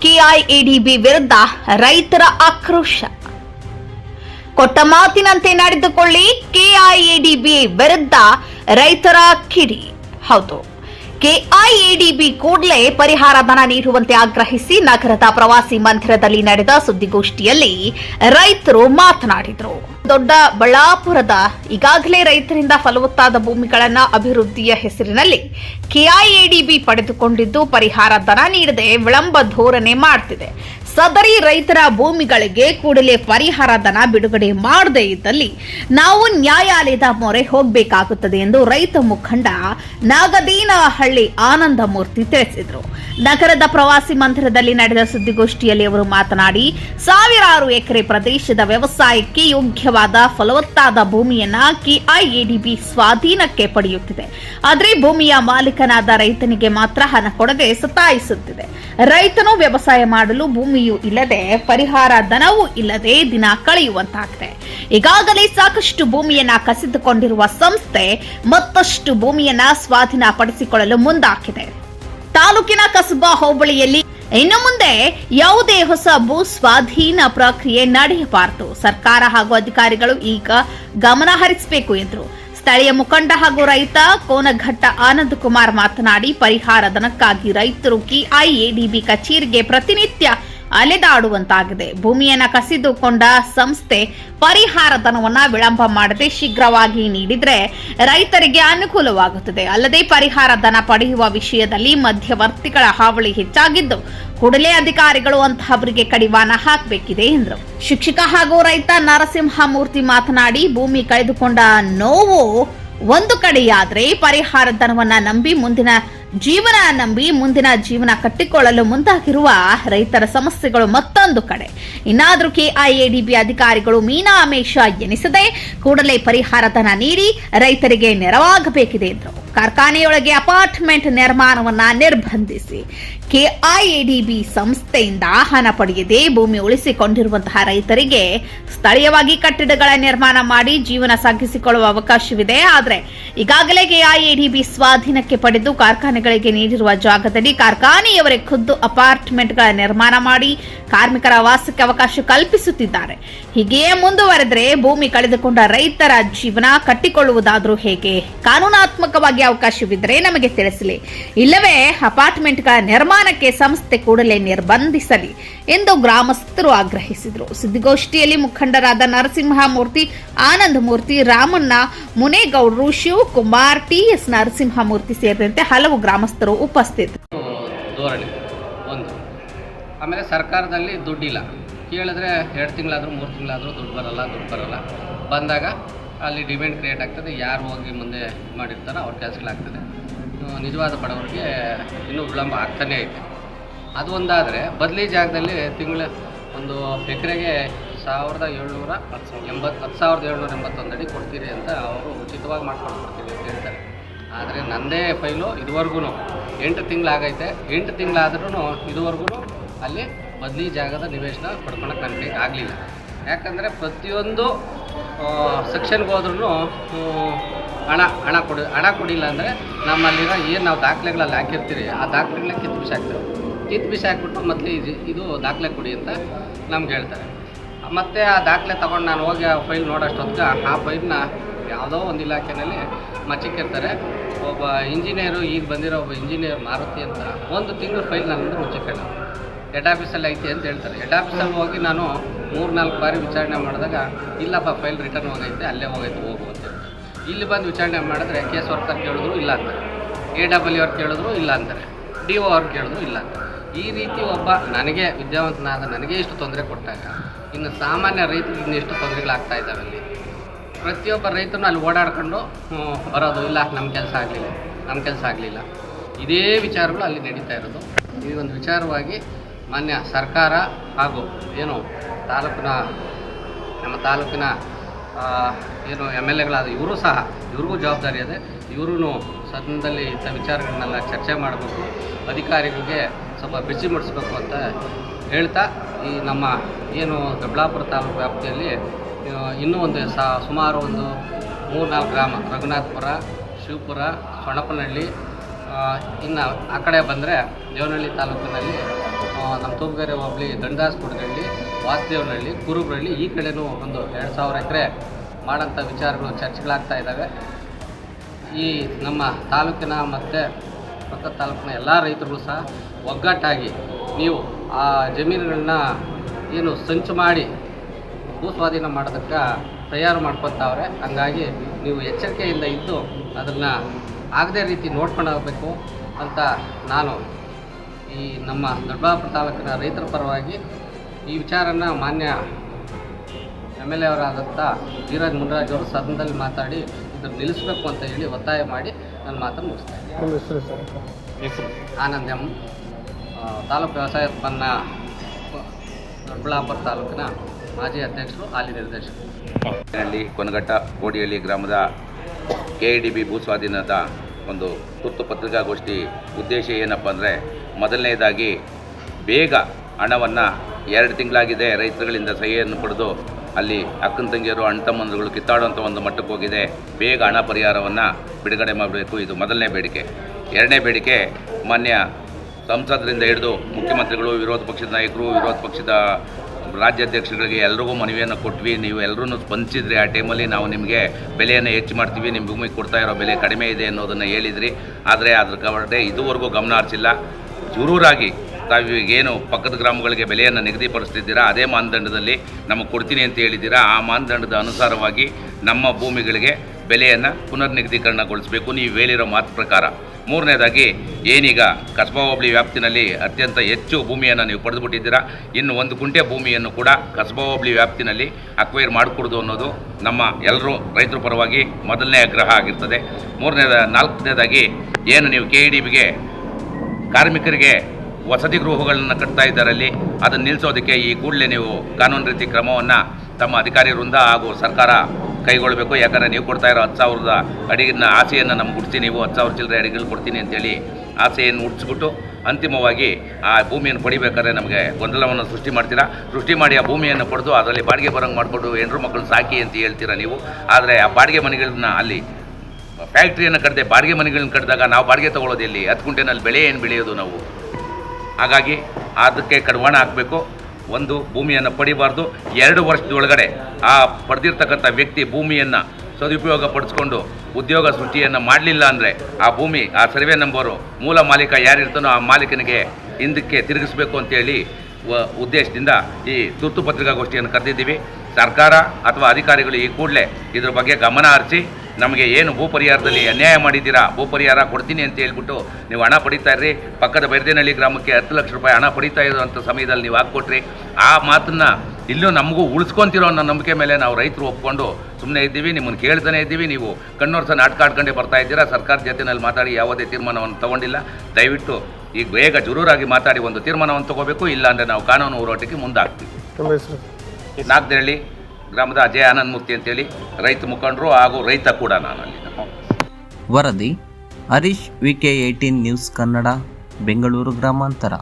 KIADB ವಿರುದ್ಧ ರೈತರ ಆಕ್ರೋಶ. ಕೊಟ್ಟ ಮಾತಿನಂತೆ ನಡೆದುಕೊಳ್ಳಿ ಕೆಐಎಡಿಬಿ ವಿರುದ್ಧ ರೈತರ ಕಿಡಿ. ಹೌದು. ಕೆಐಎಡಿಬಿ ಕೂಡಲೇ ಪರಿಹಾರ ಧನ ನೀಡುವಂತೆ ಆಗ್ರಹಿಸಿ ನಗರದ ಪ್ರವಾಸಿ ಮಂದಿರದಲ್ಲಿ ನಡೆದ ಸುದ್ದಿಗೋಷ್ಠಿಯಲ್ಲಿ ರೈತರು ಮಾತನಾಡಿದರು. ದೊಡ್ಡ ಬಳ್ಳಾಪುರದ ಈಗಾಗಲೇ ರೈತರಿಂದ ಫಲವತ್ತಾದ ಭೂಮಿಗಳನ್ನ ಅಭಿವೃದ್ಧಿಯ ಹೆಸರಿನಲ್ಲಿ ಕೆಐಎಡಿಬಿ ಪಡೆದುಕೊಂಡಿದ್ದು ಪರಿಹಾರ ಧನ ನೀಡದೆ ವಿಳಂಬ ಧೋರಣೆ ಮಾಡ್ತಿದೆ. ಸದರಿ ರೈತರ ಭೂಮಿಗಳಿಗೆ ಕೂಡಲೇ ಪರಿಹಾರ ಧನ ಬಿಡುಗಡೆ ಮಾಡದೇ ಇದ್ದಲ್ಲಿ ನಾವು ನ್ಯಾಯಾಲಯದ ಮೊರೆ ಹೋಗಬೇಕಾಗುತ್ತದೆ ಎಂದು ರೈತ ಮುಖಂಡ ನಾಗದೀನಹಳ್ಳಿ ಆನಂದ ಮೂರ್ತಿ ತಿಳಿಸಿದರು. ನಗರದ ಪ್ರವಾಸಿ ಮಂದಿರದಲ್ಲಿ ನಡೆದ ಸುದ್ದಿಗೋಷ್ಠಿಯಲ್ಲಿ ಅವರು ಮಾತನಾಡಿ, ಸಾವಿರಾರು ಎಕರೆ ಪ್ರದೇಶದ ವ್ಯವಸಾಯಕ್ಕೆ ಯೋಗ್ಯವಾದ ಫಲವತ್ತಾದ ಭೂಮಿಯನ್ನ ಕೆಐಎಡಿಬಿ ಸ್ವಾಧೀನಕ್ಕೆ ಪಡೆಯುತ್ತಿದೆ. ಆದರೆ ಭೂಮಿಯ ಮಾಲೀಕನಾದ ರೈತನಿಗೆ ಮಾತ್ರ ಹಣ ಕೊಡದೆ ಸತಾಯಿಸುತ್ತಿದೆ. ರೈತನು ವ್ಯವಸಾಯ ಮಾಡಲು ಇಲ್ಲದೆ, ಪರಿಹಾರ ಧನವೂ ಇಲ್ಲದೆ ದಿನ ಕಳೆಯುವಂತಾಗಿದೆ. ಈಗಾಗಲೇ ಸಾಕಷ್ಟು ಭೂಮಿಯನ್ನ ಕಸಿದುಕೊಂಡಿರುವ ಸಂಸ್ಥೆ ಮತ್ತಷ್ಟು ಭೂಮಿಯನ್ನ ಸ್ವಾಧೀನಪಡಿಸಿಕೊಳ್ಳಲು ಮುಂದಾಗಿದೆ. ತಾಲೂಕಿನ ಕಸಬಾ ಹೋಬಳಿಯಲ್ಲಿ ಇನ್ನು ಮುಂದೆ ಯಾವುದೇ ಹೊಸ ಭೂ ಸ್ವಾಧೀನ ಪ್ರಕ್ರಿಯೆ ನಡೆಯಬಾರದು. ಸರ್ಕಾರ ಹಾಗೂ ಅಧಿಕಾರಿಗಳು ಈಗ ಗಮನ ಹರಿಸಬೇಕು ಎಂದರು. ಸ್ಥಳೀಯ ಮುಖಂಡ ಹಾಗೂ ರೈತ ಕೋನಘಟ್ಟ ಆನಂದ್ ಕುಮಾರ್ ಮಾತನಾಡಿ, ಪರಿಹಾರ ಧನಕ್ಕಾಗಿ ರೈತರು ಕೆಐಎಡಿಬಿ ಕಚೇರಿಗೆ ಪ್ರತಿನಿತ್ಯ ಅಲೆದಾಡುವಂತಾಗಿದೆ. ಭೂಮಿಯನ್ನ ಕಸಿದುಕೊಂಡ ಸಂಸ್ಥೆ ಪರಿಹಾರ ಧನವನ್ನ ವಿಳಂಬ ಮಾಡದೆ ಶೀಘ್ರವಾಗಿ ನೀಡಿದ್ರೆ ರೈತರಿಗೆ ಅನುಕೂಲವಾಗುತ್ತದೆ. ಅಲ್ಲದೆ ಪರಿಹಾರ ಧನ ಪಡೆಯುವ ವಿಷಯದಲ್ಲಿ ಮಧ್ಯವರ್ತಿಗಳ ಹಾವಳಿ ಹೆಚ್ಚಾಗಿದ್ದು, ಕೂಡಲೇ ಅಧಿಕಾರಿಗಳು ಅಂತಹವರಿಗೆ ಕಡಿವಾಣ ಹಾಕಬೇಕಿದೆ ಎಂದರು. ಶಿಕ್ಷಕ ಹಾಗೂ ರೈತ ನರಸಿಂಹಮೂರ್ತಿ ಮಾತನಾಡಿ, ಭೂಮಿ ಕಳೆದುಕೊಂಡ ನೋವು ಒಂದು ಕಡೆಯಾದ್ರೆ ಪರಿಹಾರ ಧನವನ್ನ ನಂಬಿ ಮುಂದಿನ ಜೀವನ ನಂಬಿ ಮುಂದಿನ ಜೀವನ ಕಟ್ಟಿಕೊಳ್ಳಲು ಮುಂದಾಗಿರುವ ರೈತರ ಸಮಸ್ಯೆಗಳು ಮತ್ತೊಂದು ಕಡೆ. ಇನ್ನಾದರೂ ಕೆಐಎಡಿಬಿ ಅಧಿಕಾರಿಗಳು ಮೀನಾಮೇಷ ಎನಿಸದೆ ಕೂಡಲೇ ಪರಿಹಾರ ಧನ ನೀಡಿ ರೈತರಿಗೆ ನೆರವಾಗಬೇಕಿದೆ ಎಂದರು. ಕಾರ್ಖಾನೆಯೊಳಗೆ ಅಪಾರ್ಟ್ಮೆಂಟ್ ನಿರ್ಮಾಣವನ್ನ ನಿರ್ಬಂಧಿಸಿ. ಕೆಐಎಡಿಬಿ ಸಂಸ್ಥೆಯಿಂದ ಹಣ ಪಡೆಯದೆ ಭೂಮಿ ಉಳಿಸಿಕೊಂಡಿರುವಂತಹ ರೈತರಿಗೆ ಸ್ಥಳೀಯವಾಗಿ ಕಟ್ಟಡಗಳ ನಿರ್ಮಾಣ ಮಾಡಿ ಜೀವನ ಸಾಗಿಸಿಕೊಳ್ಳುವ ಅವಕಾಶವಿದೆ. ಆದರೆ ಈಗಾಗಲೇ ಕೆಐಎಡಿಬಿ ಸ್ವಾಧೀನಕ್ಕೆ ಪಡೆದು ಕಾರ್ಖಾನೆಗಳಿಗೆ ನೀಡಿರುವ ಜಾಗದಲ್ಲಿ ಕಾರ್ಖಾನೆಯವರೇ ಖುದ್ದು ಅಪಾರ್ಟ್ಮೆಂಟ್ಗಳ ನಿರ್ಮಾಣ ಮಾಡಿ ಕಾರ್ಮಿಕರ ವಾಸಕ್ಕೆ ಅವಕಾಶ ಕಲ್ಪಿಸುತ್ತಿದ್ದಾರೆ. ಹೀಗೆಯೇ ಮುಂದುವರೆದರೆ ಭೂಮಿ ಕಳೆದುಕೊಂಡ ರೈತರ ಜೀವನ ಕಟ್ಟಿಕೊಳ್ಳುವುದಾದರೂ ಹೇಗೆ? ಕಾನೂನಾತ್ಮಕವಾಗಿ ಅವಕಾಶವಿದ್ದರೆ ನಮಗೆ ತಿಳಿಸಲಿ. ಇಲ್ಲವೇ ಅಪಾರ್ಟ್ಮೆಂಟ್ಗಳ ನಿರ್ಮಾಣಕ್ಕೆ ಸಂಸ್ಥೆ ಕೂಡಲೇ ನಿರ್ಬಂಧಿಸಲಿ ಎಂದು ಗ್ರಾಮಸ್ಥರು ಆಗ್ರಹಿಸಿದರು. ಸುದ್ದಿಗೋಷ್ಠಿಯಲ್ಲಿ ಮುಖಂಡರಾದ ನರಸಿಂಹಮೂರ್ತಿ, ಆನಂದ ಮೂರ್ತಿ, ರಾಮಣ್ಣ, ಮುನೇಗೌಡರು, ಶಿವಕುಮಾರ್ ಟಿಎಸ್ ನರಸಿಂಹಮೂರ್ತಿ ಸೇರಿದಂತೆ ಹಲವು ಗ್ರಾಮಸ್ಥರು ಉಪಸ್ಥಿತರು ಆಮೇಲೆ ಸರ್ಕಾರದಲ್ಲಿ ದುಡ್ಡಿಲ್ಲ. ಕೇಳಿದ್ರೆ ಎರಡು ತಿಂಗಳಾದರೂ, ಮೂರು ತಿಂಗಳಾದರೂ ದುಡ್ಡು ಬರಲ್ಲ ದುಡ್ಡು ಬರಲ್ಲ. ಬಂದಾಗ ಅಲ್ಲಿ ಡಿಮ್ಯಾಂಡ್ ಕ್ರಿಯೇಟ್ ಆಗ್ತದೆ. ಯಾರು ಹೋಗಿ ಮುಂದೆ ಮಾಡಿರ್ತಾರೋ ಅವ್ರ ಕೆಲಸಗಳಾಗ್ತದೆ. ನಿಜವಾದ ಬಡವರಿಗೆ ಇನ್ನೂ ವಿಳಂಬ ಆಗ್ತಾನೇ ಐತೆ. ಅದು ಒಂದಾದರೆ ಬದಲಿ ಜಾಗದಲ್ಲಿ ತಿಂಗಳ ಒಂದು ಎಕರೆಗೆ ಸಾವಿರದ ಏಳ್ನೂರ ಎಂಬತ್ತು ಹತ್ತು ಸಾವಿರದ ಏಳ್ನೂರ ಎಂಬತ್ತೊಂದು ಅಡಿ ಕೊಡ್ತೀರಿ ಅಂತ ಅವರು ಉಚಿತವಾಗಿ ಮಾಡ್ಕೊಂಡು ಕೊಡ್ತೀವಿ ಅಂತ ಹೇಳ್ತಾರೆ. ಆದರೆ ನನ್ನದೇ ಫೈಲು ಇದುವರೆಗೂ ಎಂಟು ತಿಂಗಳಾಗೈತೆ. ಎಂಟು ತಿಂಗಳಾದ್ರೂ ಇದುವರೆಗೂ ಅಲ್ಲಿ ಬದಲಿ ಜಾಗದ ನಿವೇಶನ ಪಡ್ಕೊಳಕ್ಕೆ ನನಗೆ ಆಗಲಿಲ್ಲ. ಯಾಕಂದರೆ ಪ್ರತಿಯೊಂದು ಸೆಕ್ಷನ್ಗೆ ಹೋದ್ರೂ ಹಣ ಹಣ ಕೊಡಿ, ಹಣ ಕೊಡಿಲ್ಲ ಅಂದರೆ ನಮ್ಮಲ್ಲಿರೋ ಏನು ನಾವು ದಾಖಲೆಗಳಲ್ಲಿ ಹಾಕಿರ್ತೀರಿ, ಆ ದಾಖಲೆಗಳನ್ನ ಕಿತ್ತು ಬಿಸಾಕ್ತಾರೆ ಕಿತ್ತು ಬಿಸಾಕ್ಬಿಟ್ಟು ಮತ್ತೆ ಇದು ಇದು ದಾಖಲೆ ಕೊಡಿ ಅಂತ ನಮ್ಗೆ ಹೇಳ್ತಾರೆ. ಮತ್ತು ಆ ದಾಖಲೆ ತೊಗೊಂಡು ನಾನು ಹೋಗಿ ಆ ಫೈಲ್ ನೋಡೋಷ್ಟೊತ್ತಿಗೆ ಆ ಫೈಲ್ನ ಯಾವುದೋ ಒಂದು ಇಲಾಖೆಯಲ್ಲಿ ಮಚ್ಚಿಕ್ಕಿರ್ತಾರೆ. ಒಬ್ಬ ಇಂಜಿನಿಯರು, ಈಗ ಬಂದಿರೋ ಒಬ್ಬ ಇಂಜಿನಿಯರ್ ಮಾರುತಿ ಅಂತ ಒಂದು ತಿಂಗಳು ಫೈಲ್ ನನ್ನಿಂದ ಮುಚ್ಚಿಕೊಳ್ಳ ಹೆಡ್ ಆಫೀಸಲ್ಲಿ ಐತಿ ಅಂತ ಹೇಳ್ತಾರೆ. ಹೆಡ್ ಆಫೀಸಲ್ಲಿ ಹೋಗಿ ನಾನು ಮೂರು ನಾಲ್ಕು ಬಾರಿ ವಿಚಾರಣೆ ಮಾಡಿದಾಗ, ಇಲ್ಲಪ್ಪ ಫೈಲ್ ರಿಟರ್ನ್ ಹೋಗೈತೆ, ಅಲ್ಲೇ ಹೋಗೈತೆ, ಹೋಗು. ಇಲ್ಲಿ ಬಂದು ವಿಚಾರಣೆ ಮಾಡಿದ್ರೆ ಎಸ್ ವರ್ಕರ್ ಕೇಳಿದ್ರು ಇಲ್ಲ ಅಂತಾರೆ. ಎ ಡಬ್ಲ್ಯೂ ಅವ್ರು ಕೇಳಿದ್ರು ಇಲ್ಲ ಅಂತಾರೆ. ಡಿ ಒ ಅವ್ರು ಕೇಳಿದ್ರು ಇಲ್ಲ ಈ ರೀತಿ ಒಬ್ಬ ನನಗೆ ವಿದ್ಯಾವಂತನಾದ ನನಗೆ ಇಷ್ಟು ತೊಂದರೆ ಕೊಟ್ಟಾಗ, ಇನ್ನು ಸಾಮಾನ್ಯ ರೈತರಿಗೆ ಇನ್ನೆಷ್ಟು ತೊಂದರೆಗಳಾಗ್ತಾ ಇದ್ದಾವೆ ಅಲ್ಲಿ? ಪ್ರತಿಯೊಬ್ಬ ರೈತನು ಅಲ್ಲಿ ಓಡಾಡ್ಕೊಂಡು ಬರೋದು ಇಲ್ಲ ನಮ್ಮ ಕೆಲಸ ಆಗಲಿಲ್ಲ ನಮ್ಮ ಕೆಲಸ ಆಗಲಿಲ್ಲ. ಇದೇ ವಿಚಾರಗಳು ಅಲ್ಲಿ ನಡೀತಾ ಇರೋದು. ಈ ಒಂದು ವಿಚಾರವಾಗಿ ಮಾನ್ಯ ಸರ್ಕಾರ ಹಾಗೂ ಏನು ತಾಲೂಕಿನ, ನಮ್ಮ ತಾಲೂಕಿನ ಏನು ಎಂ ಎಲ್ ಎಗಳಾದ ಇವರು ಸಹ, ಇವ್ರಿಗೂ ಜವಾಬ್ದಾರಿ ಇದೆ. ಇವರು ಸದನದಲ್ಲಿ ಇಂಥ ವಿಚಾರಗಳನ್ನೆಲ್ಲ ಚರ್ಚೆ ಮಾಡಬೇಕು. ಅಧಿಕಾರಿಗಳಿಗೆ ಸ್ವಲ್ಪ ಬಿಸಿ ಮುಡಿಸ್ಬೇಕು ಅಂತ ಹೇಳ್ತಾ, ಈ ನಮ್ಮ ಏನು ದೊಡ್ಡಾಪುರ ತಾಲೂಕು ವ್ಯಾಪ್ತಿಯಲ್ಲಿ ಇನ್ನೂ ಒಂದು ಸುಮಾರು ಒಂದು ಮೂರು ನಾಲ್ಕು ಗ್ರಾಮ, ರಘುನಾಥ್ಪುರ, ಶಿವಪುರ, ಸೊಣಪನಹಳ್ಳಿ ಇನ್ನು ಆ ಕಡೆ ಬಂದರೆ ದೇವನಹಳ್ಳಿ ತಾಲೂಕಿನಲ್ಲಿ ನಮ್ಮ ತೂಪುಗೆರೆ ಹೋಬಳಿ ದಂಡಾಸ್ಪುರದಲ್ಲಿ ವಾಸುದೇವನಹಳ್ಳಿ, ಕುರುಬ್ರಹಳ್ಳಿ, ಈ ಕಡೆನೂ ಒಂದು ಎರಡು ಸಾವಿರ ಎಕರೆ ಮಾಡೋಂಥ ವಿಚಾರಗಳು, ಚರ್ಚೆಗಳಾಗ್ತಾ ಇದ್ದಾವೆ ಈ ನಮ್ಮ ತಾಲೂಕಿನ ಮತ್ತು ಪಕ್ಕ ತಾಲೂಕಿನ ಎಲ್ಲ ರೈತರುಗಳು ಸಹ ಒಗ್ಗಟ್ಟಾಗಿ ನೀವು ಆ ಜಮೀನುಗಳನ್ನ ಏನು ಸಂಚು ಮಾಡಿ ಭೂಸ್ವಾಧೀನ ಮಾಡೋದಕ್ಕೆ ತಯಾರು ಮಾಡ್ಕೊತಾವ್ರೆ ಹಂಗಾಗಿ ನೀವು ಎಚ್ಚರಿಕೆಯಿಂದ ಇದ್ದು ಅದನ್ನು ಆಗದೇ ರೀತಿ ನೋಡ್ಕೊಂಡು ಹೋಗಬೇಕು ಅಂತ ನಾನು ಈ ನಮ್ಮ ದೊಡ್ಡಬಳ್ಳಾಪುರ ತಾಲೂಕಿನ ರೈತರ ಪರವಾಗಿ ಈ ವಿಚಾರನ ಮಾನ್ಯ ಎಂ ಎಲ್ ಎ ಅವರಾದಂಥ ಧೀರಜ್ ಮುನ್ರಾಜ್ ಅವರು ಸದನದಲ್ಲಿ ಮಾತಾಡಿ ಇದನ್ನು ನಿಲ್ಲಿಸಬೇಕು ಅಂತ ಹೇಳಿ ಒತ್ತಾಯ ಮಾಡಿ ನನ್ನ ಮಾತನ್ನು ಮುಗಿಸ್ತೇನೆ ಆನಂದ್ ಎಂ ತಾಲೂಕು ವ್ಯವಸಾಯ ಉತ್ಪನ್ನ ದೊಡ್ಡಬಳ್ಳಾಪುರ ತಾಲೂಕಿನ ಮಾಜಿ ಅಧ್ಯಕ್ಷರು ಹಾಲಿ ನಿರ್ದೇಶಕರು. ಕೊನಘಟ್ಟ ಕೋಡಿಹಳ್ಳಿ ಗ್ರಾಮದ ಕೆ ಡಿ ಬಿ ಭೂಸ್ವಾಧೀನದ ಒಂದು ತುರ್ತು ಪತ್ರಿಕಾಗೋಷ್ಠಿ ಉದ್ದೇಶ ಏನಪ್ಪ ಅಂದರೆ ಮೊದಲನೇದಾಗಿ ಬೇಗ ಹಣವನ್ನು ಎರಡು ತಿಂಗಳಾಗಿದೆ ರೈತರುಗಳಿಂದ ಸಹಿಯನ್ನು ಪಡೆದು ಅಲ್ಲಿ ಅಕ್ಕನ ತಂಗಿಯರು, ಅಣ್ಣ ತಮ್ಮಂದಿರುಗಳು ಕಿತ್ತಾಡುವಂಥ ಒಂದು ಮಟ್ಟಕ್ಕೆ ಹೋಗಿದೆ. ಬೇಗ ಹಣ ಪರಿಹಾರವನ್ನು ಬಿಡುಗಡೆ ಮಾಡಬೇಕು. ಇದು ಮೊದಲನೇ ಬೇಡಿಕೆ. ಎರಡನೇ ಬೇಡಿಕೆ, ಮಾನ್ಯ ಸಂಸದರಿಂದ ಹಿಡಿದು ಮುಖ್ಯಮಂತ್ರಿಗಳು, ವಿರೋಧ ಪಕ್ಷದ ನಾಯಕರು, ವಿರೋಧ ಪಕ್ಷದ ರಾಜ್ಯಾಧ್ಯಕ್ಷರುಗಳಿಗೆ ಎಲ್ರಿಗೂ ಮನವಿಯನ್ನು ಕೊಟ್ವಿ. ನೀವು ಎಲ್ಲರೂ ಸ್ಪಂದಿಸಿದ್ರಿ ಆ ಟೈಮಲ್ಲಿ ನಾವು ನಿಮಗೆ ಬೆಲೆಯನ್ನು ಹೆಚ್ಚು ಮಾಡ್ತೀವಿ. ನಿಮ್ಮ ಭೂಮಿಗೆ ಕೊಡ್ತಾ ಇರೋ ಬೆಲೆ ಕಡಿಮೆ ಇದೆ ಅನ್ನೋದನ್ನು ಹೇಳಿದ್ರಿ. ಆದರೆ ಅದ್ರ ಕಡೆ ಇದುವರೆಗೂ ಗಮನ ಹರಿಸಿಲ್ಲ. ಜರೂರಾಗಿ ತಾವು ಏನು ಪಕ್ಕದ ಗ್ರಾಮಗಳಿಗೆ ಬೆಲೆಯನ್ನು ನಿಗದಿಪಡಿಸ್ತಿದ್ದೀರಾ? ಅದೇ ಮಾನದಂಡದಲ್ಲಿ ನಮಗೆ ಕೊಡ್ತೀನಿ ಅಂತ ಹೇಳಿದ್ದೀರಾ? ಆ ಮಾನದಂಡದ ಅನುಸಾರವಾಗಿ ನಮ್ಮ ಭೂಮಿಗಳಿಗೆ ಬೆಲೆಯನ್ನು ಪುನರ್ ನಿಗದೀಕರಣಗೊಳಿಸಬೇಕು ನೀವು ಹೇಳಿರೋ ಮಾತು ಪ್ರಕಾರ. ಮೂರನೇದಾಗಿ, ಏನೀಗ ಕಸಬಾ ಹೋಬಳಿ ವ್ಯಾಪ್ತಿನಲ್ಲಿ ಅತ್ಯಂತ ಹೆಚ್ಚು ಭೂಮಿಯನ್ನು ನೀವು ಪಡೆದುಬಿಟ್ಟಿದ್ದೀರಾ? ಇನ್ನು ಒಂದು ಕುಂಟೆ ಭೂಮಿಯನ್ನು ಕೂಡ ಕಸಬಾ ಹೋಬಳಿ ವ್ಯಾಪ್ತಿನಲ್ಲಿ ಅಕ್ವೈರ್ ಮಾಡಿಕೊಡೋದು ಅನ್ನೋದು ನಮ್ಮ ಎಲ್ಲರೂ ರೈತರ ಪರವಾಗಿ ಮೊದಲನೇ ಆಗ್ರಹ ಆಗಿರ್ತದೆ. ಮೂರನೇದ, ನಾಲ್ಕನೇದಾಗಿ, ಏನು ನೀವು ಕೆ ಇ ಡಿ ಬಿಗೆ ಕಾರ್ಮಿಕರಿಗೆ ವಸತಿ ಗೃಹಗಳನ್ನು ಕಟ್ತಾ ಇದ್ದಾರಲ್ಲಿ ಅದನ್ನು ನಿಲ್ಲಿಸೋದಕ್ಕೆ ಈ ಕೂಡಲೇ ನೀವು ಕಾನೂನು ರೀತಿ ಕ್ರಮವನ್ನು ತಮ್ಮ ಅಧಿಕಾರಿ ವೃಂದ ಹಾಗೂ ಸರ್ಕಾರ ಕೈಗೊಳ್ಳಬೇಕು. ಯಾಕಂದರೆ ನೀವು ಕೊಡ್ತಾ ಇರೋ ಹತ್ತು ಸಾವಿರದ ಅಡಿಗಿನ ಆಸೆಯನ್ನು ನಮ್ಗೆ ಹುಡ್ತೀನಿ ನೀವು ಹತ್ತು ಸಾವಿರ ಚಿಲ್ಲರೆ ಅಡಿಗೆಗಳು ಕೊಡ್ತೀನಿ ಅಂತೇಳಿ ಆಸೆಯನ್ನು ಹುಡ್ಸ್ಬಿಟ್ಟು ಅಂತಿಮವಾಗಿ ಆ ಭೂಮಿಯನ್ನು ಪಡಿಬೇಕಾದ್ರೆ ನಮಗೆ ಗೊಂದಲವನ್ನು ಸೃಷ್ಟಿ ಮಾಡ್ತೀರಾ? ಸೃಷ್ಟಿ ಮಾಡಿ ಆ ಭೂಮಿಯನ್ನು ಪಡೆದು ಅದರಲ್ಲಿ ಬಾಡಿಗೆ ಬರೋಂಗೆ ಮಾಡಿಕೊಂಡು ಹೆಣ್ಣು ಮಕ್ಕಳು ಸಾಕಿ ಅಂತ ಹೇಳ್ತೀರಾ ನೀವು? ಆದರೆ ಆ ಬಾಡಿಗೆ ಮನೆಗಳನ್ನ ಅಲ್ಲಿ ಫ್ಯಾಕ್ಟ್ರಿಯನ್ನು ಕಟ್ಟದೆ ಬಾಡಿಗೆ ಮನೆಗಳನ್ನ ಕಟ್ಟಿದಾಗ ನಾವು ಬಾಡಿಗೆ ತೊಗೊಳ್ಳೋದು ಎಲ್ಲಿ? ಹತ್ತು ಗುಂಟೆನಲ್ಲಿ ಬೆಳೆ ಏನು ಬೆಳೆಯೋದು ನಾವು? ಹಾಗಾಗಿ ಅದಕ್ಕೆ ಕಡಿವಾಣ ಹಾಕಬೇಕು. ಒಂದು ಭೂಮಿಯನ್ನು ಪಡಿಬಾರ್ದು. ಎರಡು ವರ್ಷದೊಳಗಡೆ ಆ ಪಡೆದಿರ್ತಕ್ಕಂಥ ವ್ಯಕ್ತಿ ಭೂಮಿಯನ್ನು ಸದುಪಯೋಗ ಪಡಿಸ್ಕೊಂಡು ಉದ್ಯೋಗ ಸೃಷ್ಟಿಯನ್ನು ಮಾಡಲಿಲ್ಲ ಅಂದರೆ ಆ ಭೂಮಿ, ಆ ಸರ್ವೆ ನಂಬರು ಮೂಲ ಮಾಲೀಕ ಯಾರಿರ್ತಾನೋ ಆ ಮಾಲೀಕನಿಗೆ ಹಿಂದಕ್ಕೆ ತಿರುಗಿಸ್ಬೇಕು ಅಂತೇಳಿ ಉದ್ದೇಶದಿಂದ ಈ ತುರ್ತು ಪತ್ರಿಕಾಗೋಷ್ಠಿಯನ್ನು ಕರೆದಿದ್ದೀವಿ. ಸರ್ಕಾರ ಅಥವಾ ಅಧಿಕಾರಿಗಳು ಈ ಕೂಡಲೇ ಇದ್ರ ಬಗ್ಗೆ ಗಮನ ಹರಿಸಿ ನಮಗೆ ಏನು ಭೂ ಪರಿಹಾರದಲ್ಲಿ ಅನ್ಯಾಯ ಮಾಡಿದ್ದೀರಾ? ಭೂ ಪರಿಹಾರ ಕೊಡ್ತೀನಿ ಅಂತ ಹೇಳ್ಬಿಟ್ಟು ನೀವು ಹಣ ಪಡಿತಾ ಇರ್ರಿ. ಪಕ್ಕದ ಬೈರ್ದೇನಹಳ್ಳಿ ಗ್ರಾಮಕ್ಕೆ ಹತ್ತು ಲಕ್ಷ ರೂಪಾಯಿ ಹಣ ಪಡಿತಾ ಇರೋವಂಥ ಸಮಯದಲ್ಲಿ ನೀವು ಹಾಕ್ಕೊಟ್ರಿ. ಆ ಮಾತನ್ನು ಇಲ್ಲೂ ನಮಗೂ ಉಳಿಸ್ಕೊಂತಿರೋ ಅನ್ನೋ ನಂಬಿಕೆ ಮೇಲೆ ನಾವು ರೈತರು ಒಪ್ಕೊಂಡು ಸುಮ್ಮನೆ ಇದ್ದೀವಿ ನಿಮ್ಮನ್ನು ಕೇಳ್ತಾನೆ ಇದ್ದೀವಿ ನೀವು ಕಣ್ಣೋರ್ಸ ನಾಟಕ ಆಡ್ಕೊಂಡೇ ಬರ್ತಾ ಇದ್ದೀರಾ? ಸರ್ಕಾರದ ಜೊತೆನಲ್ಲಿ ಮಾತಾಡಿ ಯಾವುದೇ ತೀರ್ಮಾನವನ್ನು ತಗೊಂಡಿಲ್ಲ. ದಯವಿಟ್ಟು ಈಗ ಬೇಗ ಜರೂರಾಗಿ ಮಾತಾಡಿ ಒಂದು ತೀರ್ಮಾನವನ್ನು ತಗೋಬೇಕು ಇಲ್ಲಾಂದರೆ ನಾವು ಕಾನೂನು ಹೋರಾಟಕ್ಕೆ ಮುಂದಾಗ್ತೀವಿ. ನಾಗದಹಳ್ಳಿ. ಗ್ರಾಮದ ಅಜಯ ಆನಂದ್ ಮೂರ್ತಿ ಅಂತೇಳಿ ರೈತ ಮುಖಂಡರು ಹಾಗೂ ರೈತ ಕೂಡ ನಾನು ಅಲ್ಲಿ. ವರದಿ Harish VK eighteen news Kannada, Bengaluru ಗ್ರಾಮಾಂತರ.